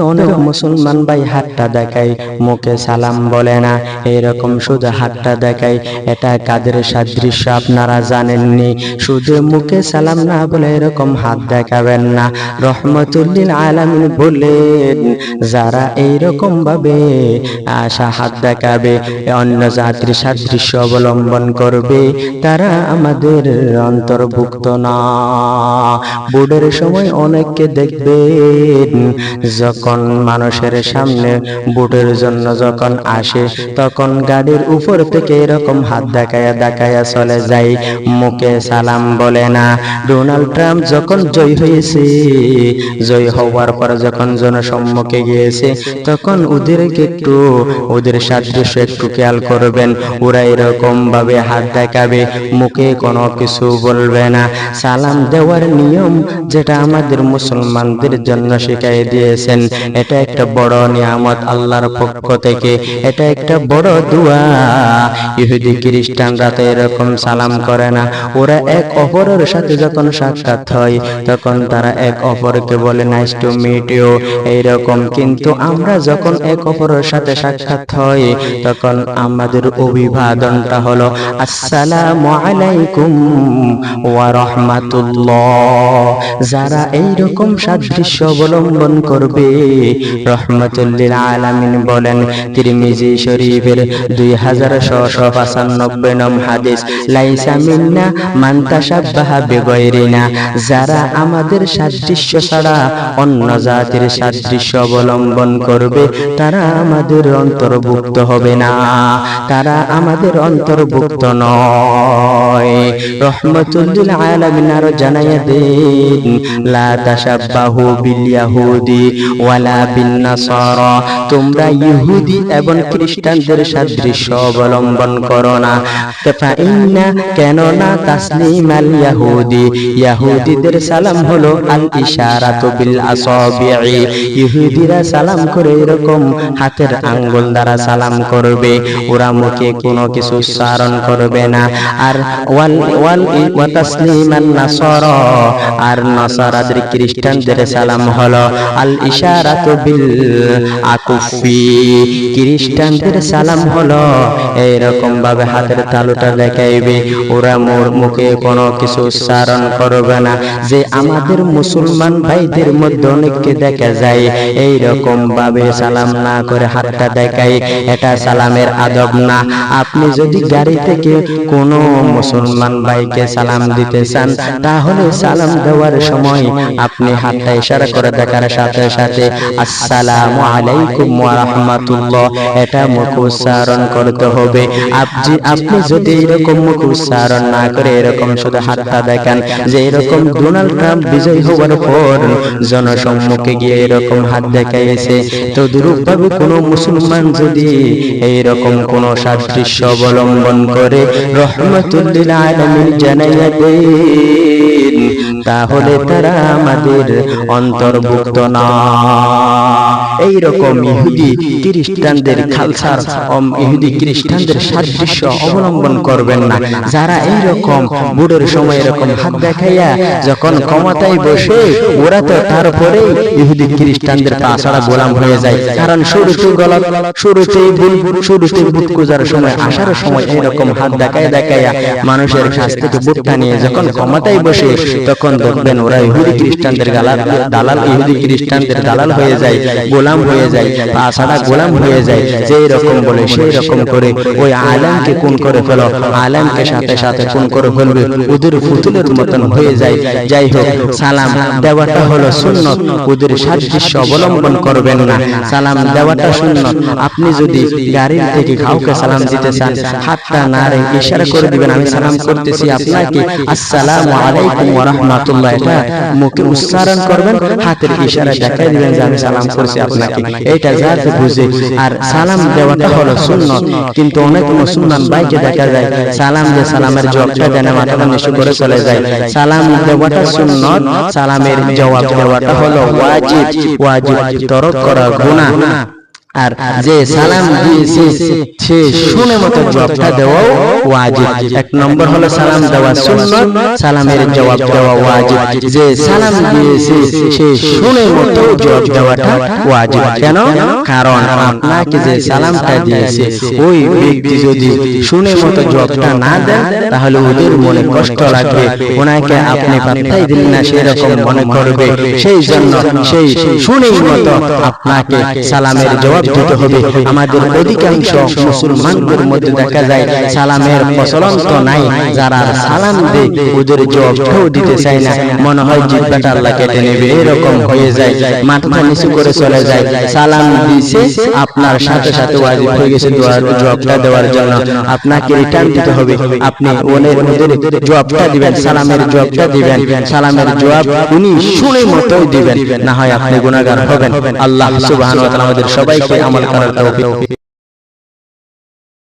অনেক মুসলমান ভাই হাতটা দেখায়, মুখে সালাম বলে না। এরকম শুধু হাতটা দেখায়, এটা কাদের সাদৃশ্য আপনারা জানেননি? শুধু মুখে সালাম না বলে এরকম হাত দেখাবেন না। রহমতুল্লিল আলামিন বলেন যারা এইরকম ভাবে আশা হাত দেখাবে, অন্য জাতির সাদৃশ্য অবলম্বন করবে, তারা আমাদের অন্তর্ভুক্ত না। বোর্ডের সময় অনেককে দেখবেন, যখন মানুষের সামনে বুটের জন্য যখন আসে, তখন গাড়ির উপর থেকে এরকম হাত দেখায়া দেখায়া চলে যায়। মুখে সালাম বলে, না, ডোনাল্ড ট্রাম্প যখন জয় হয়েছে, জয় হওয়ার পর যখন জনসম্মুখে গিয়েছে, তখন ওদেরকে একটু, ওদের সাদৃশ্য একটু খেয়াল করবেন। ওরা এরকম ভাবে হাত দেখাবে, মুখে কোনো কিছু বলবে না। সালাম দেওয়ার নিয়ম যেটা আমাদের মুসলমানদের জন্য শিখাই দিয়েছেন। এটা একটা বড় নিয়ামত আল্লাহর পক্ষ থেকে। এটা একটা বড় দোয়া। ইহুদি খ্রিস্টানরা তো এরকম সালাম করে না। ওরা এক অপরের সাথে যখন সাক্ষাৎ হয়, তখন তারা এক অপরকে বলে নাইস টু মিট ইউ এইরকম। কিন্তু আমরা যখন এক অপরের সাথে সাক্ষাৎ হয়, তখন আমাদের অভিবাদনটা হলো, আসসালামু আলাইকুম ওয়া রাহমাতুল্লাহ। যারা এইরকম সাদৃশ্য অবলম্বন করবে রহমতুল্লিল বলেন, তিরমিজি শরীফের দুই হাজার পঁচানব্বই নম হাদিস মান তাসাব্বাহা যারা আমাদের সাদৃশ্য ছাড়া অন্য জাতির সাদৃশ্য অবলম্বন করবে, তারা আমাদের অন্তর্ভুক্ত হবে না। তারা আমাদের অন্তর্ভুক্ত নয়। রহমতুল্লিল আলামিন আরও জানাইয়া দেন, লা তাসাব্বাহু ওয়ালা বিন নাসারা তোমরা ইহুদি এবং খ্রিস্টানদের সাদৃশ্য অবলম্বন করো না। ফাইন্না কেননা তাসলিম আল ইয়াহুদি। ইয়াহুদিদের সালাম হলো আল ইশারাতু বিল ইহুদিরা সালাম করে এরকম হাতের আঙ্গুল দ্বারা সালাম করবে। ওরা মুখে কোনো কিছু উচ্চারণ করবে না। আর ওয়াল ওয়াল ওয়া তাসলিম আন নাসারা। আর নাসারাদের খ্রিস্টানদের সালাম হলো আল ইশারাতু বিল আকুফি খ্রিস্টানদের সালাম হলো এইরকম ভাবে হাতের তালুটা দেখাইবে ওরা মোর মুখে কোনো কিছু উচ্চারণ করবে না। যে আমাদের মুসলমান ভাইদের মধ্যে অনেককে দেখা যায় ভাবে সালাম না করে হাতটা এটা সালামের আদব না। আপনি যদি গাড়ি থেকে কোনো মুসলমান ভাইকে সালাম দিতে চান, তাহলে সালাম দেওয়ার সময় আপনি হাতটা ইশারা করে দেখার সাথে সাথে আলাইকুম রাহমাতুল্লাহ এটা মুখ উচ্চারণ করতে হবে। আপনি আপনি যদি এরকম মুখ উচ্চারণ না করে এরকম শুধু হাতটা যে এরকম ডোনাল্ড ট্রাম্প বিজয় হওয়ার পর জনসম্মুখে গিয়ে এরকম হাত দেখাইছে তো দুরূপভাবে কোনো মুসলমান যদি এইরকম কোন সাদৃশ্য অবলম্বন করে, রহমতুল্লিল আলমিন জানাইয়া দেন তাহলে তারা আমাদের অন্তর্ভুক্ত না। এইরকম ইহুদি খ্রিস্টানদের খালসার ইহুদি খ্রিস্টানদের সাদৃশ্য অবলম্বন করবেন না। যারা এইরকম বুড়োর সময় এরকম হাত দেখাইয়া যখন ক্ষমতায় বসে ওরা তো তারপরে ইহুদি খ্রিস্টানদের পাশাড়া গোলাম হয়ে যায়। কারণ শুরুতে গলত শুরুতেই বুল শুরুতে বুট কুজার সময় আসার সময় এইরকম হাত দেখায় দেখাইয়া মানুষের কাছ থেকে বুটটা নিয়ে যখন ক্ষমতায় বসে তখন দেখবেন ওরা ইহুদি খ্রিস্টানদের গালাল দালাল, ইহুদি খ্রিস্টানদের দালাল হয়ে যায়, গোলাম হয়ে যায় পাশাড়া গোলাম হয়ে যায় যে রকম বলে, সেই রকম করে ওই আলামকে কোন করে ফেলো, আলামকে সাথে সাথে কোন করে ফেলবে ওদের ফুতুলের মতন হয়ে যায়। যাই হোক, সালাম দেওয়াটা হলো সুন্নত ওদের সাদৃশ্য অবলম্বন করবেন না। সালাম দেওয়াটা সুন্নত। আপনি যদি গাড়ির থেকে কাউকে সালাম দিতে চান, হাতটা না রে ইশারা করে দিবেন, আমি সালাম করতেছি আপনাকে। আসসালামু আলাইকুম ওয়া রাহমাতুল্লাহ এটা মুখে উচ্চারণ করবেন হাতের ইশারা দেখাই দিবেন যে আমি সালাম করছি আপনাকে। এটা যাতে বুঝে আর সালাম দেওয়াটা হলো সুন্নত। কিন্তু অনেক মুসলমান ভাইকে দেখা যায় সালাম দিয়ে সালামের জবাবটা দেন মাথাটা নিচু করে চলে যায়। সালাম দেওয়াটা সুন্নত সালামের জবাব দেওয়াটা হলো ওয়াজিব। ওয়াজিব। তরক করা গুনাহ। আর যে সালাম দিয়েছে সে শুনে মতো জবাবটা দেওয়াও ওয়াজিব। এক নম্বর হলো সালাম দেওয়া সুন্নত সালামের জবাব দেওয়া ওয়াজিব। যে সালাম দিয়েছে সে শুনে মতো জবাব দেওয়াটা ওয়াজিব। কেন? কারণ আপনাকে যে সালামটা দিয়েছে ওই ব্যক্তি যদি শুনে মতো জবাবটা না দেন তাহলে ওদের মনে কষ্ট লাগবে। ওনাকে আপনি পাত্তাই দিলেন না সেরকম মনে করবে। সেই জন্য সেই শুনেই মতো আপনাকে সালামের জবাব দিতে হবে। আমাদের অধিকাংশ মুসলমানদের মধ্যে দেখা যায় সালামের প্রচলন তো নাই যারা সালাম দেয় ওদের জবাবটাও দিতে চায় না। মনে হয় জিব্বাটা আল্লাহ কেটে নেবে এরকম হয়ে যায় মাথা নিচু করে চলে যায় সালাম দিছে আপনার সাথে সাথে ওয়াজিব হয়ে গেছে জবাবটা দেওয়ার জন্য আপনাকে রিটার্ন দিতে হবে। আপনি ওনের ওদের জবাবটা দিবেন সালামের জবাবটা দিবেন। সালামের জবাব উনি শুনে মতোই দিবেন। না হয় আপনি গুনাহগার হবেন আল্লাহ সুবহানাহু ওয়া তাআলা আমাদের সবাইকে আমল আমার তৌফিক